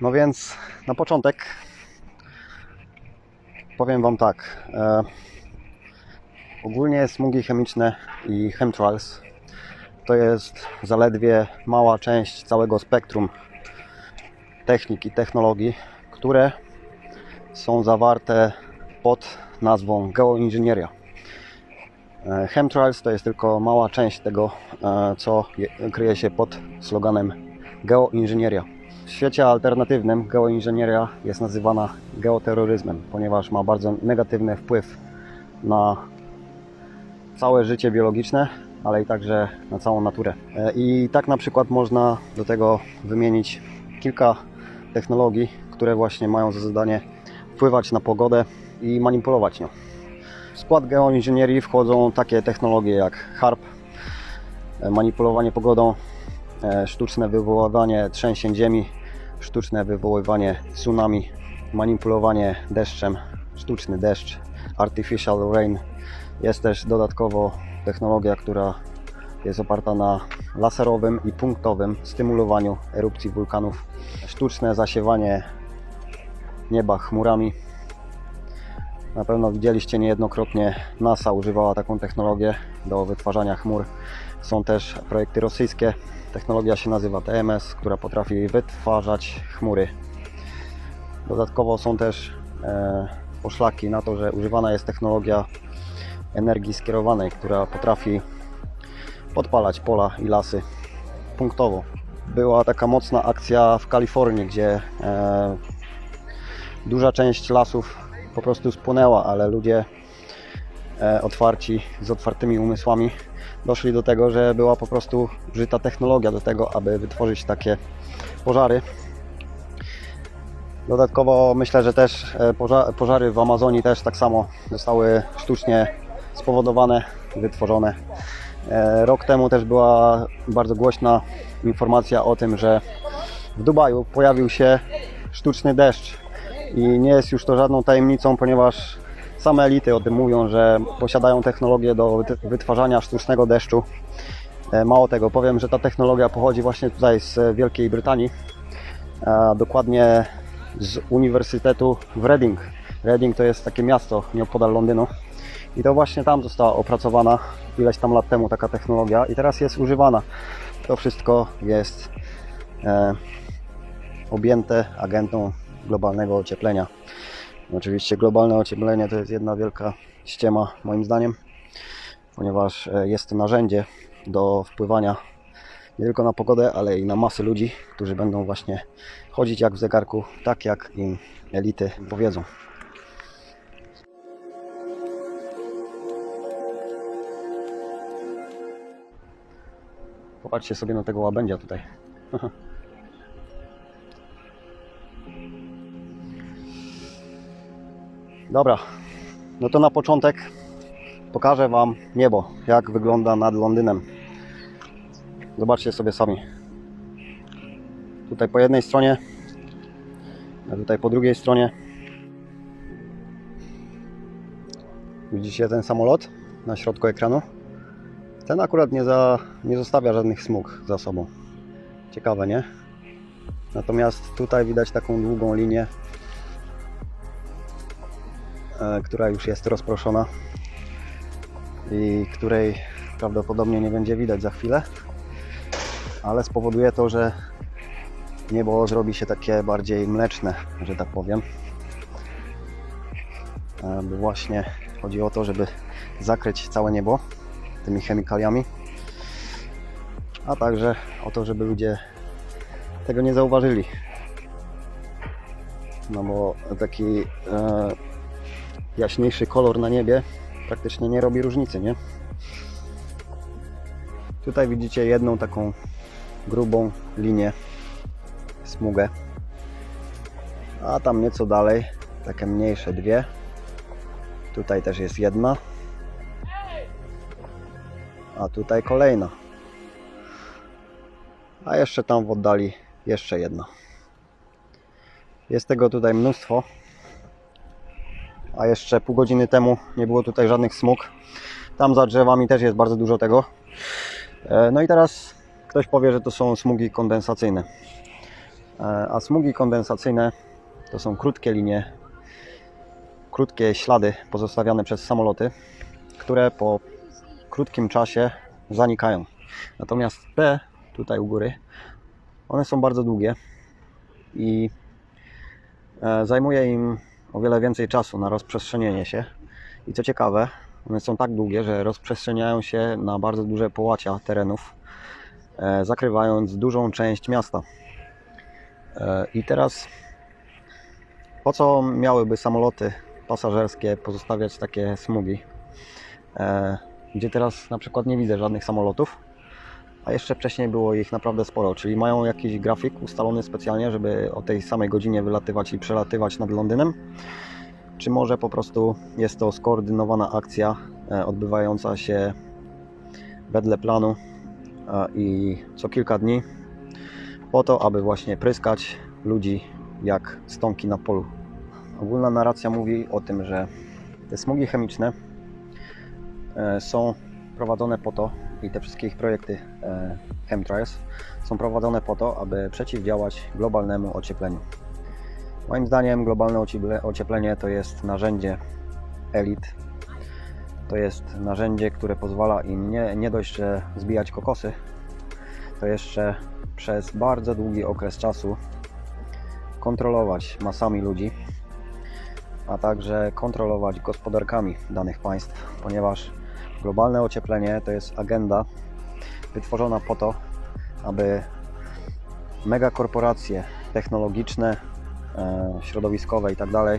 No więc na początek powiem Wam tak. E, ogólnie smugi chemiczne i chemtrails to jest zaledwie mała część całego spektrum technik i technologii, które są zawarte pod nazwą geoinżynieria. E, Chemtrails to jest tylko mała część tego, e, co je- kryje się pod sloganem geoinżynieria. W świecie alternatywnym geoinżynieria jest nazywana geoterroryzmem, ponieważ ma bardzo negatywny wpływ na całe życie biologiczne, ale i także na całą naturę. E, I tak na przykład można do tego wymienić kilka technologii, które właśnie mają za zadanie wpływać na pogodę i manipulować nią. W skład geoinżynierii wchodzą takie technologie jak HARP, e, manipulowanie pogodą, e, sztuczne wywoływanie trzęsień ziemi, sztuczne wywoływanie tsunami, manipulowanie deszczem, sztuczny deszcz, artificial rain. Jest też dodatkowo technologia, która jest oparta na laserowym i punktowym stymulowaniu erupcji wulkanów, sztuczne zasiewanie nieba chmurami. Na pewno widzieliście niejednokrotnie NASA używała taką technologię do wytwarzania chmur. Są też projekty rosyjskie. Technologia się nazywa TMS, która potrafi wytwarzać chmury. Dodatkowo są też e, poszlaki na to, że używana jest technologia energii skierowanej, która potrafi podpalać pola i lasy punktowo. Była taka mocna akcja w Kalifornii, gdzie e, duża część lasów po prostu spłonęła, ale ludzie e, otwarci, z otwartymi umysłami doszli do tego, że była po prostu użyta technologia do tego, aby wytworzyć takie pożary. Dodatkowo myślę, że też e, poża- pożary w Amazonii też tak samo zostały sztucznie spowodowane, wytworzone. E, Rok temu też była bardzo głośna informacja o tym, że w Dubaju pojawił się sztuczny deszcz i nie jest już to żadną tajemnicą, ponieważ same elity o tym mówią, że posiadają technologię do wyt- wytwarzania sztucznego deszczu. E, Mało tego, powiem, że ta technologia pochodzi właśnie tutaj z Wielkiej Brytanii, dokładnie z Uniwersytetu w Reading. Reading to jest takie miasto nieopodal Londynu i to właśnie tam została opracowana ileś tam lat temu taka technologia i teraz jest używana. To wszystko jest e, objęte agentą globalnego ocieplenia. Oczywiście globalne ocieplenie to jest jedna wielka ściema moim zdaniem, ponieważ e, jest to narzędzie do wpływania nie tylko na pogodę, ale i na masy ludzi, którzy będą właśnie chodzić jak w zegarku, tak jak im elity powiedzą. Popatrzcie sobie na tego łabędzia tutaj. Dobra, no to na początek pokażę Wam niebo, jak wygląda nad Londynem. Zobaczcie sobie sami. Tutaj po jednej stronie, a tutaj po drugiej stronie. Widzicie ten samolot na środku ekranu? Ten akurat nie, za, nie zostawia żadnych smug za sobą. Ciekawe, nie? Natomiast tutaj widać taką długą linię, która już jest rozproszona i której prawdopodobnie nie będzie widać za chwilę, ale spowoduje to, że niebo zrobi się takie bardziej mleczne, że tak powiem. E, Bo właśnie chodzi o to, żeby zakryć całe niebo tymi chemikaliami, a także o to, żeby ludzie tego nie zauważyli. No bo taki e, jaśniejszy kolor na niebie praktycznie nie robi różnicy, nie? Tutaj widzicie jedną taką grubą linię, smugę, a tam nieco dalej takie mniejsze dwie. Tutaj też jest jedna, a tutaj kolejna. A jeszcze tam w oddali jeszcze jedna. Jest tego tutaj mnóstwo. A jeszcze pół godziny temu nie było tutaj żadnych smug. Tam za drzewami też jest bardzo dużo tego. E, No i teraz ktoś powie, że to są smugi kondensacyjne. E, A smugi kondensacyjne to są krótkie linie, krótkie ślady pozostawiane przez samoloty, które po krótkim czasie zanikają. Natomiast te tutaj u góry, one są bardzo długie i e, zajmuje im o wiele więcej czasu na rozprzestrzenienie się. I co ciekawe, one są tak długie, że rozprzestrzeniają się na bardzo duże połacia terenów, e, zakrywając dużą część miasta. E, I teraz po co miałyby samoloty pasażerskie pozostawiać takie smugi? E, Gdzie teraz na przykład nie widzę żadnych samolotów, a jeszcze wcześniej było ich naprawdę sporo, czyli mają jakiś grafik ustalony specjalnie, żeby o tej samej godzinie wylatywać i przelatywać nad Londynem? Czy może po prostu jest to skoordynowana akcja e, odbywająca się wedle planu i co kilka dni po to, aby właśnie pryskać ludzi jak stonki na polu. Ogólna narracja mówi o tym, że te smugi chemiczne e, są prowadzone po to i te wszystkie ich projekty e, chemtrails są prowadzone po to, aby przeciwdziałać globalnemu ociepleniu. Moim zdaniem globalne ocieple- ocieplenie to jest narzędzie elit. To jest narzędzie, które pozwala im nie, nie dość, że zbijać kokosy, to jeszcze przez bardzo długi okres czasu kontrolować masami ludzi, a także kontrolować gospodarkami danych państw, ponieważ globalne ocieplenie to jest agenda wytworzona po to, aby megakorporacje technologiczne, e, środowiskowe itd.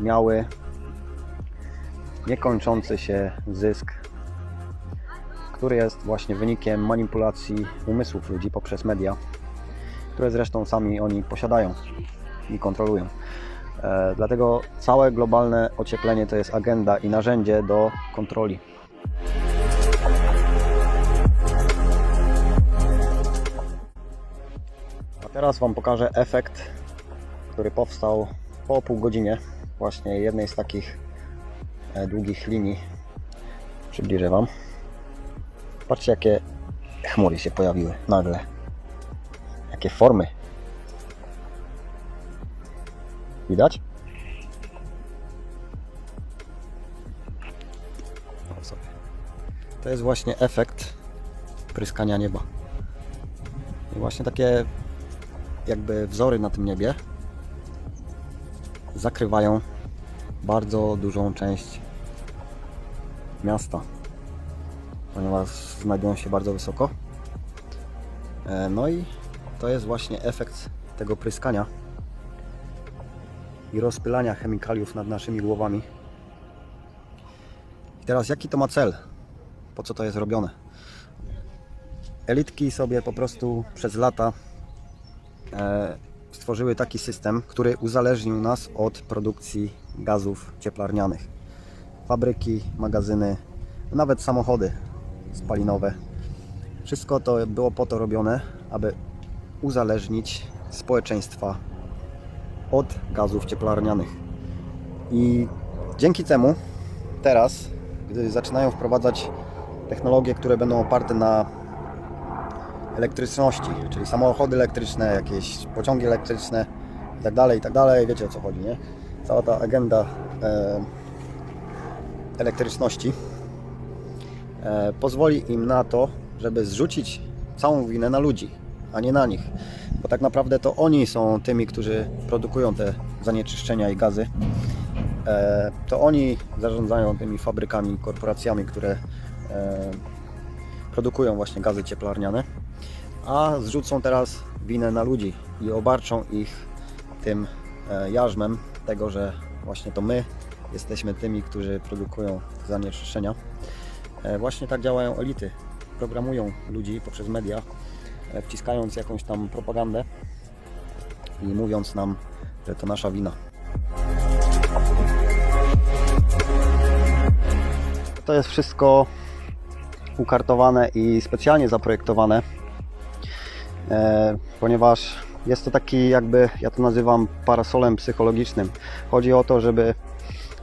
miały niekończący się zysk, który jest właśnie wynikiem manipulacji umysłów ludzi poprzez media, które zresztą sami oni posiadają i kontrolują. E, Dlatego całe globalne ocieplenie to jest agenda i narzędzie do kontroli. A teraz Wam pokażę efekt, który powstał po pół godzinie właśnie jednej z takich e, długich linii. Przybliżę Wam. Patrzcie, jakie chmury się pojawiły nagle. Jakie formy. Widać? To jest właśnie efekt pryskania nieba. I właśnie takie jakby wzory na tym niebie zakrywają bardzo dużą część miasta, ponieważ znajdują się bardzo wysoko. E, No i to jest właśnie efekt tego pryskania i rozpylania chemikaliów nad naszymi głowami. I teraz jaki to ma cel? Po co to jest robione? Elitki sobie po prostu przez lata e, stworzyły taki system, który uzależnił nas od produkcji gazów cieplarnianych. Fabryki, magazyny, nawet samochody spalinowe. Wszystko to było po to robione, aby uzależnić społeczeństwa od gazów cieplarnianych. I dzięki temu teraz, gdy zaczynają wprowadzać technologie, które będą oparte na elektryczności, czyli samochody elektryczne, jakieś pociągi elektryczne i tak dalej, i tak wiecie o co chodzi, nie? Cała ta agenda e, elektryczności e, pozwoli im na to, żeby zrzucić całą winę na ludzi, a nie na nich. Bo tak naprawdę to oni są tymi, którzy produkują te zanieczyszczenia i gazy. E, to oni zarządzają tymi fabrykami, korporacjami, które produkują właśnie gazy cieplarniane, a zrzucą teraz winę na ludzi i obarczą ich tym e, jarzmem tego, że właśnie to my jesteśmy tymi, którzy produkują zanieczyszczenia. E, Właśnie tak działają elity. Programują ludzi poprzez media, e, wciskając jakąś tam propagandę i mówiąc nam, że to nasza wina. To jest wszystko ukartowane i specjalnie zaprojektowane, e, ponieważ jest to taki jakby, ja to nazywam parasolem psychologicznym. Chodzi o to, żeby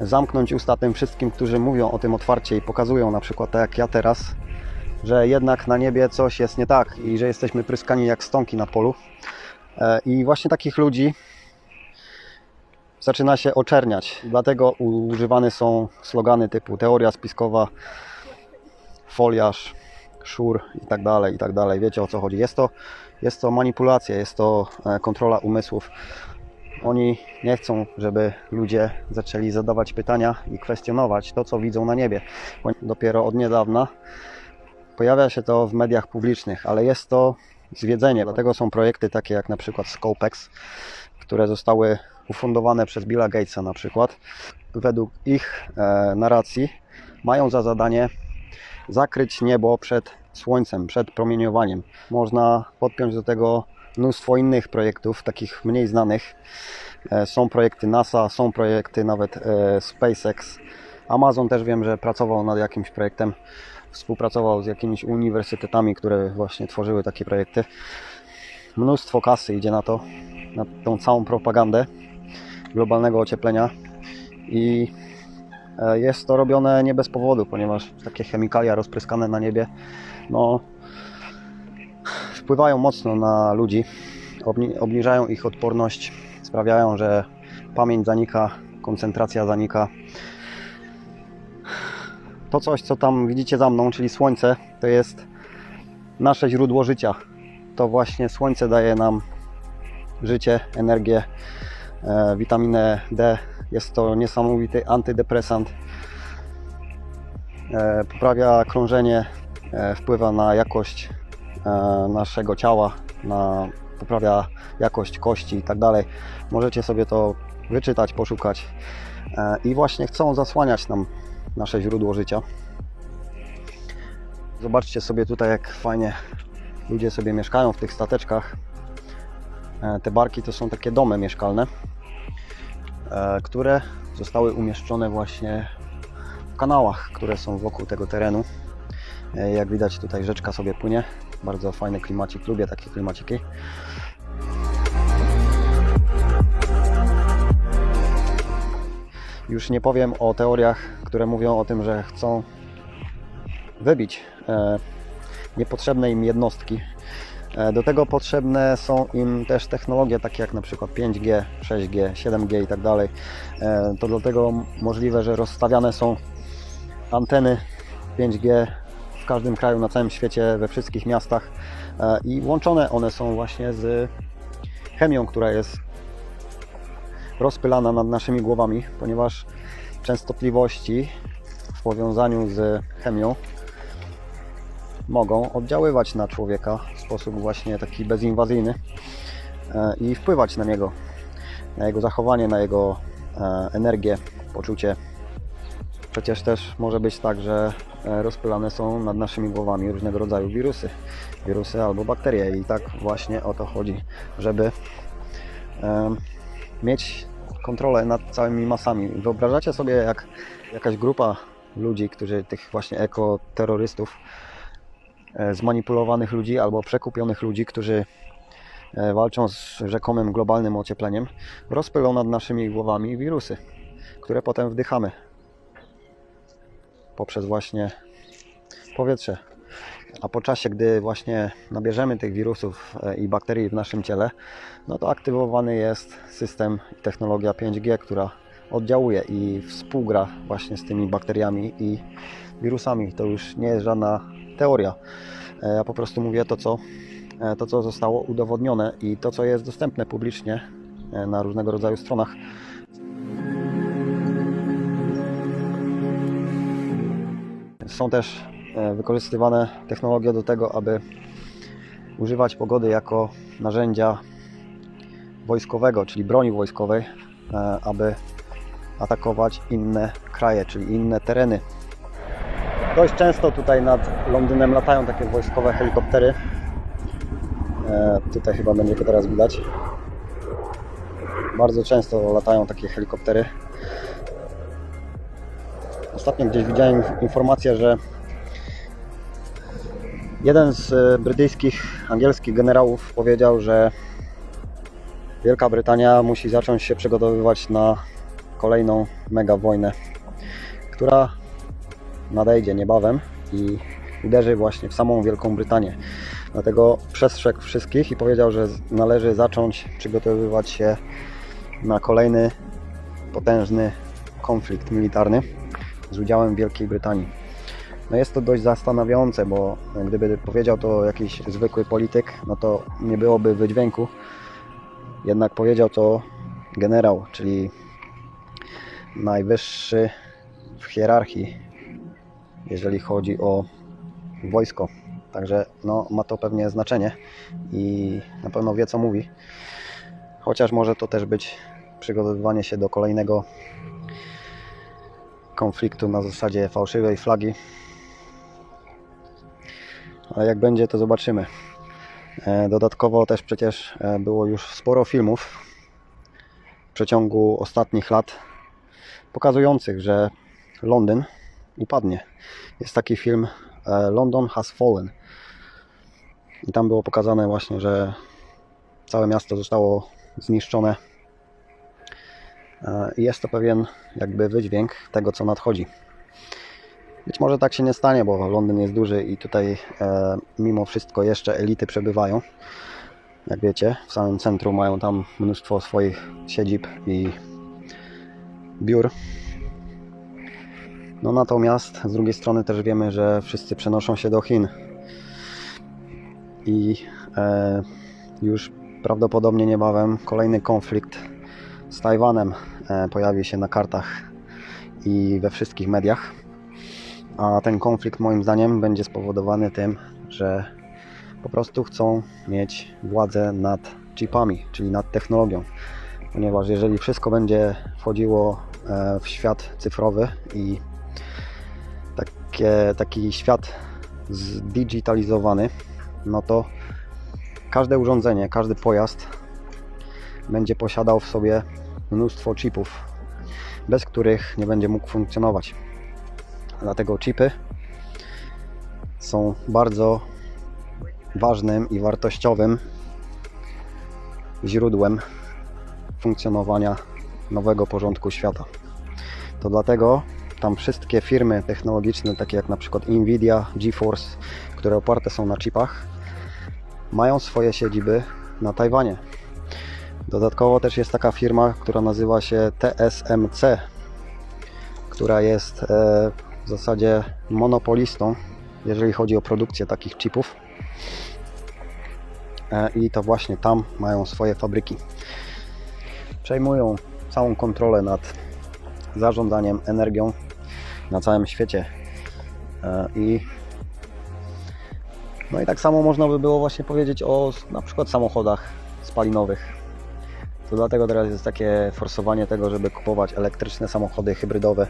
zamknąć usta tym wszystkim, którzy mówią o tym otwarcie i pokazują na przykład tak jak ja teraz, że jednak na niebie coś jest nie tak i że jesteśmy pryskani jak stonki na polu. E, I właśnie takich ludzi zaczyna się oczerniać. Dlatego używane są slogany typu teoria spiskowa, foliarz, szur i tak dalej, i tak dalej. Wiecie o co chodzi. Jest to, jest to manipulacja, jest to e, kontrola umysłów. Oni nie chcą, żeby ludzie zaczęli zadawać pytania i kwestionować to, co widzą na niebie. Dopiero od niedawna pojawia się to w mediach publicznych, ale jest to zwiedzenie. Dlatego są projekty takie jak na przykład Scopex, które zostały ufundowane przez Billa Gatesa na przykład. Według ich e, narracji mają za zadanie zakryć niebo przed słońcem, przed promieniowaniem. Można podpiąć do tego mnóstwo innych projektów, takich mniej znanych. E, Są projekty NASA, są projekty nawet e, SpaceX. Amazon też wiem, że pracował nad jakimś projektem, współpracował z jakimiś uniwersytetami, które właśnie tworzyły takie projekty. Mnóstwo kasy idzie na to, na tą całą propagandę globalnego ocieplenia i jest to robione nie bez powodu, ponieważ takie chemikalia rozpryskane na niebie no, wpływają mocno na ludzi, obni- obniżają ich odporność, sprawiają, że pamięć zanika, koncentracja zanika. To coś, co tam widzicie za mną, czyli słońce, to jest nasze źródło życia. To właśnie słońce daje nam życie, energię, e, witaminę D. Jest to niesamowity antydepresant. E, poprawia krążenie, e, wpływa na jakość e, naszego ciała, na, poprawia jakość kości i tak dalej. Możecie sobie to wyczytać, poszukać. I właśnie chcą zasłaniać nam nasze źródło życia. Zobaczcie sobie tutaj, jak fajnie ludzie sobie mieszkają w tych stateczkach. Te barki to są takie domy mieszkalne, które zostały umieszczone właśnie w kanałach, które są wokół tego terenu. E, Jak widać tutaj rzeczka sobie płynie. Bardzo fajny klimacik, lubię takie klimaciki. Już nie powiem o teoriach, które mówią o tym, że chcą wybić e, niepotrzebne im jednostki. E, Do tego potrzebne są im też technologie takie jak na przykład 5G, 6G, 7G i tak dalej. E, To dlatego możliwe, że rozstawiane są anteny 5G w każdym kraju na całym świecie, we wszystkich miastach e, i łączone one są właśnie z chemią, która jest rozpylana nad naszymi głowami, ponieważ częstotliwości w powiązaniu z chemią mogą oddziaływać na człowieka w sposób właśnie taki bezinwazyjny e, i wpływać na niego, na jego zachowanie, na jego e, energię, poczucie. Przecież też może być tak, że e, rozpylane są nad naszymi głowami różnego rodzaju wirusy, wirusy albo bakterie i tak właśnie o to chodzi, żeby mieć kontrolę nad całymi masami. Wyobrażacie sobie, jak jakaś grupa ludzi, którzy tych właśnie ekoterrorystów, zmanipulowanych ludzi albo przekupionych ludzi, którzy e, walczą z rzekomym globalnym ociepleniem, rozpylą nad naszymi głowami wirusy, które potem wdychamy poprzez właśnie powietrze. A po czasie, gdy właśnie nabierzemy tych wirusów e, i bakterii w naszym ciele, no to aktywowany jest system i technologia 5G, która oddziałuje i współgra właśnie z tymi bakteriami i wirusami. To już nie jest żadna teoria. E, Ja po prostu mówię to, co, e, to, co zostało udowodnione i to, co jest dostępne publicznie e, na różnego rodzaju stronach. Są też wykorzystywane technologie do tego, aby używać pogody jako narzędzia wojskowego, czyli broni wojskowej, aby atakować inne kraje, czyli inne tereny. Dość często tutaj nad Londynem latają takie wojskowe helikoptery. E, Tutaj chyba będzie go teraz widać. Bardzo często latają takie helikoptery. Ostatnio gdzieś widziałem informację, że jeden z e, brytyjskich, angielskich generałów powiedział, że Wielka Brytania musi zacząć się przygotowywać na kolejną mega wojnę, która nadejdzie niebawem i uderzy właśnie w samą Wielką Brytanię. Dlatego przestrzegł wszystkich i powiedział, że należy zacząć przygotowywać się na kolejny potężny konflikt militarny z udziałem Wielkiej Brytanii. No jest to dość zastanawiające, bo gdyby powiedział to jakiś zwykły polityk, no to nie byłoby wydźwięku. Jednak powiedział to generał, czyli najwyższy w hierarchii, jeżeli chodzi o wojsko. Także no, ma to pewnie znaczenie i na pewno wie co mówi. Chociaż może to też być przygotowywanie się do kolejnego konfliktu na zasadzie fałszywej flagi. Ale jak będzie, to zobaczymy. E, Dodatkowo też przecież e, było już sporo filmów w przeciągu ostatnich lat pokazujących, że Londyn upadnie. Jest taki film e, London Has Fallen. I tam było pokazane właśnie, że całe miasto zostało zniszczone. E, jest to pewien jakby wydźwięk tego, co nadchodzi. Być może tak się nie stanie, bo Londyn jest duży i tutaj e, mimo wszystko jeszcze elity przebywają. Jak wiecie, w samym centrum mają tam mnóstwo swoich siedzib i biur. No natomiast z drugiej strony też wiemy, że wszyscy przenoszą się do Chin. I e, już prawdopodobnie niebawem kolejny konflikt z Tajwanem e, pojawi się na kartach i we wszystkich mediach. A ten konflikt moim zdaniem będzie spowodowany tym, że po prostu chcą mieć władzę nad chipami, czyli nad technologią. Ponieważ jeżeli wszystko będzie wchodziło e, w świat cyfrowy i takie, taki świat zdigitalizowany, no to każde urządzenie, każdy pojazd będzie posiadał w sobie mnóstwo chipów, bez których nie będzie mógł funkcjonować. Dlatego chipy są bardzo ważnym i wartościowym źródłem funkcjonowania nowego porządku świata. To dlatego tam wszystkie firmy technologiczne, takie jak na przykład Nvidia, GeForce, które oparte są na chipach, mają swoje siedziby na Tajwanie. Dodatkowo też jest taka firma, która nazywa się TSMC, która jest e, w zasadzie monopolistą, jeżeli chodzi o produkcję takich chipów. E, I to właśnie tam mają swoje fabryki. Przejmują całą kontrolę nad zarządzaniem energią na całym świecie. E, I no i tak samo można by było właśnie powiedzieć o na przykład samochodach spalinowych. To dlatego teraz jest takie forsowanie tego, żeby kupować elektryczne samochody hybrydowe,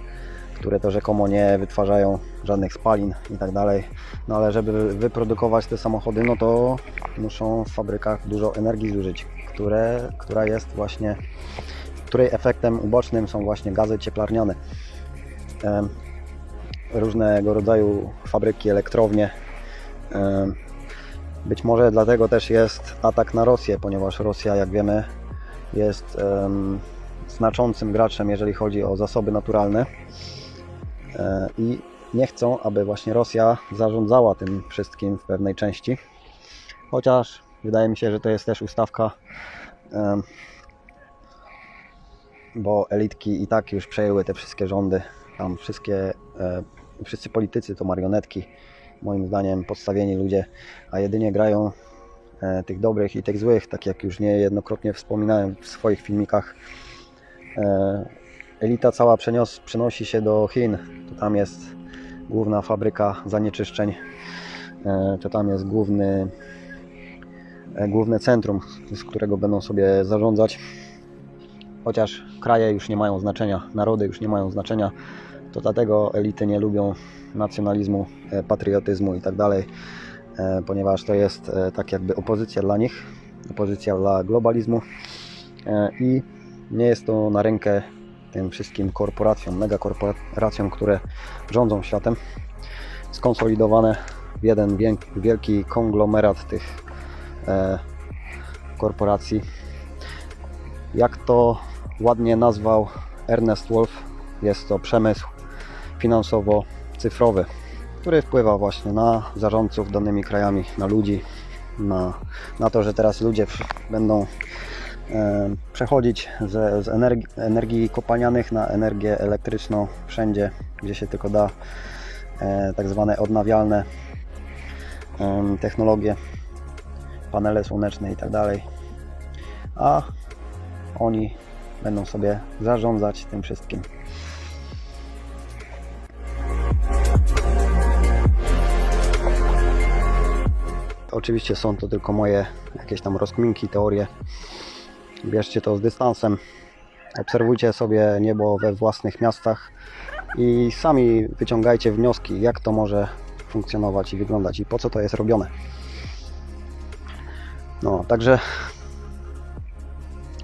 które to rzekomo nie wytwarzają żadnych spalin i tak dalej. No ale żeby wyprodukować te samochody, no to muszą w fabrykach dużo energii zużyć, które, która jest właśnie, której efektem ubocznym są właśnie gazy cieplarniane. Różnego rodzaju fabryki, elektrownie. Być może dlatego też jest atak na Rosję, ponieważ Rosja, jak wiemy, jest znaczącym graczem, jeżeli chodzi o zasoby naturalne. E, I nie chcą, aby właśnie Rosja zarządzała tym wszystkim w pewnej części. Chociaż wydaje mi się, że to jest też ustawka, bo elitki i tak już przejęły te wszystkie rządy. Tam wszystkie, e, wszyscy politycy to marionetki, moim zdaniem podstawieni ludzie, a jedynie grają e, tych dobrych i tych złych, tak jak już niejednokrotnie wspominałem w swoich filmikach. E, elita cała przenios, przenosi się do Chin. To tam jest główna fabryka zanieczyszczeń. To tam jest główny, główne centrum, z którego będą sobie zarządzać. Chociaż kraje już nie mają znaczenia, narody już nie mają znaczenia, to dlatego elity nie lubią nacjonalizmu, e, patriotyzmu i tak e, ponieważ to jest e, tak jakby opozycja dla nich, opozycja dla globalizmu i nie jest to na rękę tym wszystkim korporacjom, megakorporacjom, które rządzą światem, skonsolidowane w jeden wielki konglomerat tych korporacji. Jak to ładnie nazwał Ernest Wolf, jest to przemysł finansowo-cyfrowy, który wpływa właśnie na zarządców danymi krajami, na ludzi na, na to, że teraz ludzie będą e, przechodzić ze, z energii, energii kopalnianych na energię elektryczną wszędzie, gdzie się tylko da, e, tak zwane odnawialne em, technologie, panele słoneczne i tak dalej. A oni będą sobie zarządzać tym wszystkim. Oczywiście są to tylko moje jakieś tam rozkminki, teorie. Bierzcie to z dystansem. Obserwujcie sobie niebo we własnych miastach i sami wyciągajcie wnioski, jak to może funkcjonować i wyglądać i po co to jest robione. No, także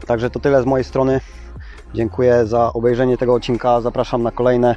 Także to tyle z mojej strony. Dziękuję za obejrzenie tego odcinka. Zapraszam na kolejne.